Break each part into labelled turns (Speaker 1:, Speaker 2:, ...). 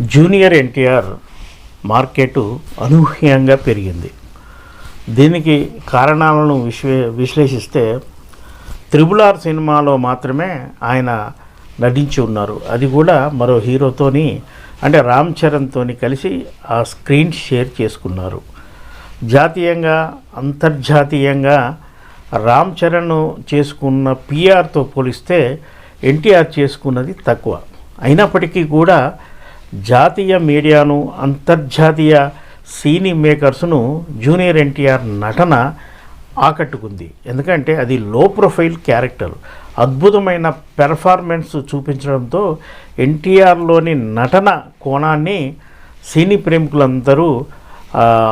Speaker 1: Junior NTR market అనూహ్యంగా పెరిగింది. దీనికి కారణాలను విశ్వే విశ్లేషిస్తే త్రిబుల్ ఆర్ సినిమాలో మాత్రమే ఆయన నటించి ఉన్నారు. అది కూడా మరో హీరోతోని అంటే రామ్ చరణ్తోని కలిసి ఆ స్క్రీన్ షేర్ చేసుకున్నారు. జాతీయంగా అంతర్జాతీయంగా రామ్ చరణ్ చేసుకున్న పిఆర్తో పోలిస్తే ఎన్టీఆర్ చేసుకున్నది తక్కువ. అయినప్పటికీ కూడా జాతీయ మీడియాను అంతర్జాతీయ సీనీ మేకర్స్ను జూనియర్ ఎన్టీఆర్ నటన ఆకట్టుకుంది. ఎందుకంటే అది లో ప్రొఫైల్ క్యారెక్టర్. అద్భుతమైన పెర్ఫార్మెన్స్ చూపించడంతో ఎన్టీఆర్లోని నటన కోణాన్ని సినీ ప్రేమికులందరూ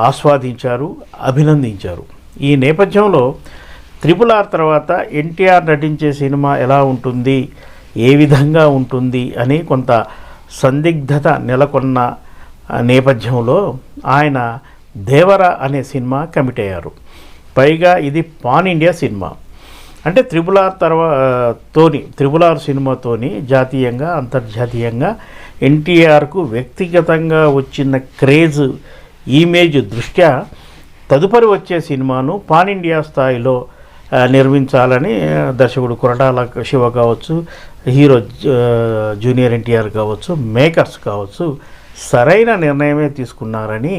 Speaker 1: ఆస్వాదించారు అభినందించారు. ఈ నేపథ్యంలో త్రిపుల్ ఆర్ తర్వాత ఎన్టీఆర్ నటించే సినిమా ఎలా ఉంటుంది ఏ విధంగా ఉంటుంది అని కొంత సందిగ్ధత నెలకొన్న నేపథ్యంలో ఆయన దేవర అనే సినిమా కమిట్ అయ్యారు పైగా ఇది పాన్ ఇండియా సినిమా. అంటే త్రిబుల్ ఆర్ తర్వా తోని త్రిబుల్ ఆర్ సినిమాతోని జాతీయంగా అంతర్జాతీయంగా ఎన్టీఆర్కు వ్యక్తిగతంగా వచ్చిన క్రేజ్ ఇమేజ్ దృష్ట్యా తదుపరి వచ్చే సినిమాను పాన్ ఇండియా స్థాయిలో నిర్మించాలని దర్శకుడు కొరటాల శివ కావచ్చు హీరో జూనియర్ ఎన్టీఆర్ కావచ్చు మేకర్స్ కావచ్చు సరైన నిర్ణయమే తీసుకున్నారని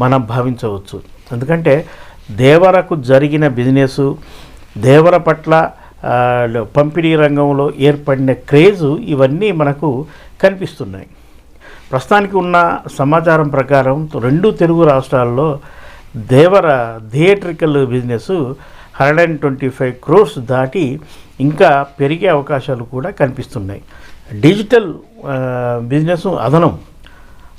Speaker 1: మనం భావించవచ్చు. ఎందుకంటే దేవరకు జరిగిన బిజినెస్ దేవర పట్ల పంపిణీ రంగంలో ఏర్పడిన క్రేజు ఇవన్నీ మనకు కనిపిస్తున్నాయి. ప్రస్తుతానికి ఉన్న సమాచారం ప్రకారం రెండు తెలుగు రాష్ట్రాల్లో Devara theatrical business hundred and twenty five crores దాటి ఇంకా పెరిగే అవకాశాలు కూడా కనిపిస్తున్నాయి. డిజిటల్ బిజినెస్ అదనం.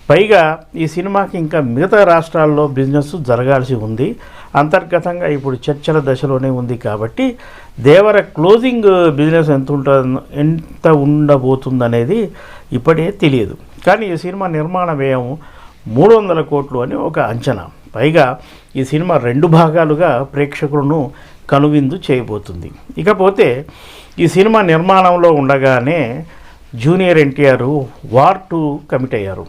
Speaker 1: పైగా ఈ సినిమాకి ఇంకా మిగతా రాష్ట్రాల్లో బిజినెస్ జరగాల్సి ఉంది. అంతర్గతంగా ఇప్పుడు చర్చల దశలోనే ఉంది కాబట్టి దేవర క్లోజింగ్ బిజినెస్ ఎంత ఉంటుంది ఎంత ఉండబోతుందనేది ఇప్పుడే తెలియదు. కానీ ఈ సినిమా నిర్మాణ వ్యయం మూడు వందల కోట్లు అని ఒక అంచనా. పైగా ఈ సినిమా రెండు భాగాలుగా ప్రేక్షకులను కనువిందు చేయబోతుంది. ఇకపోతే ఈ సినిమా నిర్మాణంలో ఉండగానే junior NTR war two commit అయ్యారు.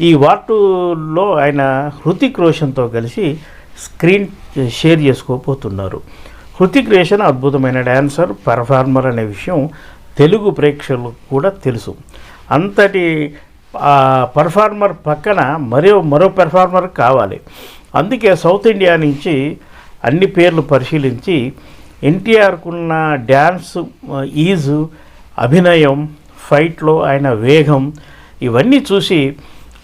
Speaker 1: ఈ వార్ టూలో ఆయన హృతిక్ రోషన్తో కలిసి స్క్రీన్ షేర్ చేసుకోబోతున్నారు. హృతిక్ రోషన్ అద్భుతమైన డ్యాన్సర్ పెర్ఫార్మర్ అనే విషయం తెలుగు ప్రేక్షకులకు కూడా తెలుసు. అంతటి పర్ఫార్మర్ పక్కన మరో మరో పెర్ఫార్మర్ కావాలి. అందుకే సౌత్ ఇండియా నుంచి అన్ని పేర్లు పరిశీలించి ఎన్టీఆర్కున్న డ్యాన్స్ ఈజు అభినయం ఫైట్లో ఆయన వేగం ఇవన్నీ చూసి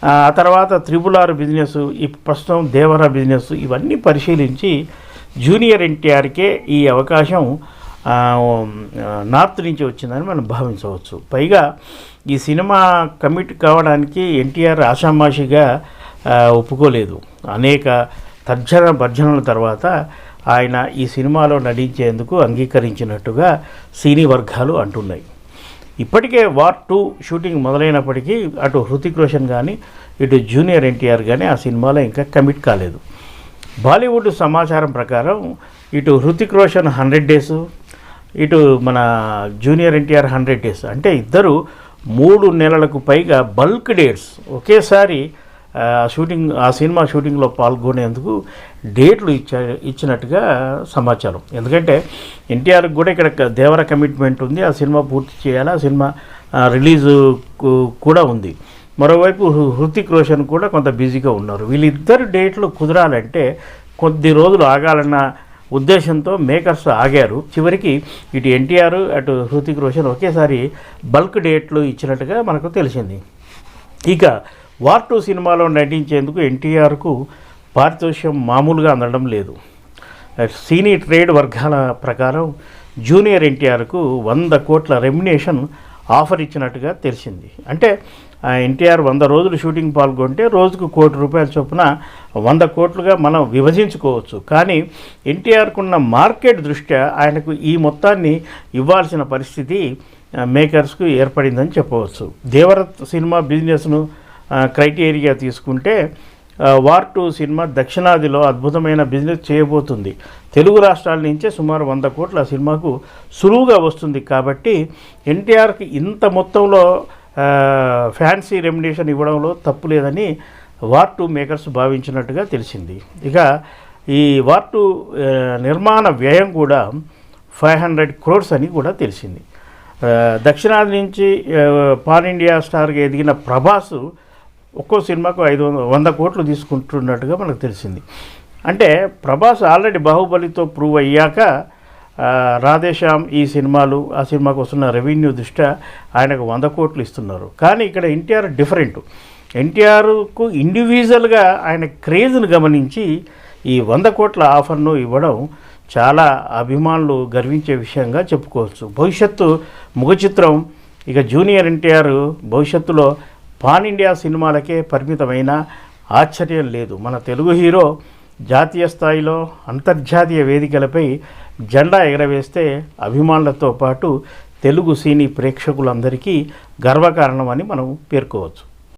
Speaker 1: ఆ తర్వాత త్రిబుల్ ఆర్ బిజినెస్ ఈ ప్రస్తుతం దేవర బిజినెస్ ఇవన్నీ పరిశీలించి జూనియర్ ఎన్టీఆర్కే ఈ అవకాశం నార్త్ నుంచి వచ్చిందని మనం భావించవచ్చు. పైగా ఈ సినిమా కమిట్ కావడానికి ఎన్టీఆర్ ఆషామాషిగా ఒప్పుకోలేదు. అనేక తర్జన భర్జనల తర్వాత ఆయన ఈ సినిమాలో నటించేందుకు అంగీకరించినట్టుగా సినీ వర్గాలు అంటున్నాయి. ఇప్పటికే వార్ టూ షూటింగ్ మొదలైనప్పటికీ అటు హృతిక్ రోషన్ కానీ ఇటు జూనియర్ ఎన్టీఆర్ కానీ ఆ సినిమాలో ఇంకా కమిట్ కాలేదు. బాలీవుడ్ సమాచారం ప్రకారం ఇటు హృతిక్ రోషన్ హండ్రెడ్ డేస్ ఇటు మన జూనియర్ ఎన్టీఆర్ హండ్రెడ్ డేస్. అంటే ఇద్దరు మూడు నెలలకు పైగా బల్క్ డేట్స్. ఒకేసారి షూటింగ్ ఆ సినిమా షూటింగ్లో పాల్గొనేందుకు డేట్లు ఇచ్చా ఇచ్చినట్టుగా సమాచారం. ఎందుకంటే ఎన్టీఆర్కి కూడా ఇక్కడ దేవర కమిట్మెంట్ ఉంది. ఆ సినిమా పూర్తి చేయాలి. ఆ సినిమా రిలీజు కూడా ఉంది. మరోవైపు హృతిక్ రోషన్ కూడా కొంత బిజీగా ఉన్నారు. వీళ్ళిద్దరు డేట్లు కుదరాలంటే కొద్ది రోజులు ఆగాలన్న ఉద్దేశంతో మేకర్స్ ఆగారు. చివరికి ఇటు ఎన్టీఆర్ అటు హృతిక్ రోషన్ ఒకేసారి బల్క్ డేట్లు ఇచ్చినట్టుగా మనకు తెలిసింది. ఇక వార్ టూ సినిమాలో నటించేందుకు ఎన్టీఆర్కు పారితోషికం మామూలుగా అందడం లేదు. సీనీ ట్రేడ్ వర్గాల ప్రకారం జూనియర్ ఎన్టీఆర్కు వంద కోట్ల రెమ్యునేషన్ ఆఫర్ ఇచ్చినట్టుగా తెలిసింది. అంటే ఎన్టీఆర్ వంద రోజులు షూటింగ్ పాల్గొంటే రోజుకు కోటి రూపాయల చొప్పున వంద కోట్లుగా మనం విభజించుకోవచ్చు. కానీ ఎన్టీఆర్కున్న మార్కెట్ దృష్ట్యా ఆయనకు ఈ మొత్తాన్ని ఇవ్వాల్సిన పరిస్థితి మేకర్స్కు ఏర్పడిందని చెప్పవచ్చు. దేవర సినిమా బిజినెస్ను క్రైటీరియా తీసుకుంటే వార్ టూ సినిమా దక్షిణాదిలో అద్భుతమైన బిజినెస్ చేయబోతుంది. తెలుగు రాష్ట్రాల నుంచే సుమారు వంద కోట్ల సినిమాకు సులువుగా వస్తుంది. కాబట్టి ఎన్టీఆర్కి ఇంత మొత్తంలో ఫ్యాన్సీ రెమ్యునేషన్ ఇవ్వడంలో తప్పు లేదని వార్ టూ మేకర్స్ భావించినట్టుగా తెలిసింది. ఇక ఈ వార్ టూ నిర్మాణ వ్యయం కూడా ఫైవ్ హండ్రెడ్ క్రోర్స్ అని కూడా తెలిసింది. దక్షిణాది నుంచి పాన్ ఇండియా స్టార్గా ఎదిగిన ప్రభాస్ ఒక్కో సినిమాకు ఐదు వంద వంద కోట్లు తీసుకుంటున్నట్టుగా మనకు తెలిసింది. అంటే ప్రభాస్ ఆల్రెడీ బాహుబలితో ప్రూవ్ అయ్యాక రాధేశ్యామ్ ఈ సినిమాలు ఆ సినిమాకు వస్తున్న రెవెన్యూ దృష్ట్యా ఆయనకు వంద కోట్లు ఇస్తున్నారు. కానీ ఇక్కడ ఎన్టీఆర్ డిఫరెంట్. ఎన్టీఆర్కు ఇండివిజువల్గా ఆయన క్రేజ్ను గమనించి ఈ వంద కోట్ల ఆఫర్ను ఇవ్వడం చాలా అభిమానులు గర్వించే విషయంగా చెప్పుకోవచ్చు. భవిష్యత్తు ముఖ చిత్రం ఇక జూనియర్ ఎన్టీఆర్ భవిష్యత్తులో పాన్ ఇండియా సినిమాలకే పరిమితమైన ఆశ్చర్యం లేదు. మన తెలుగు హీరో జాతీయ స్థాయిలో అంతర్జాతీయ వేదికలపై జెండా ఎగరవేస్తే అభిమానులతో పాటు తెలుగు సినీ ప్రేక్షకులందరికీ గర్వకారణమని మనం పేర్కోవచ్చు.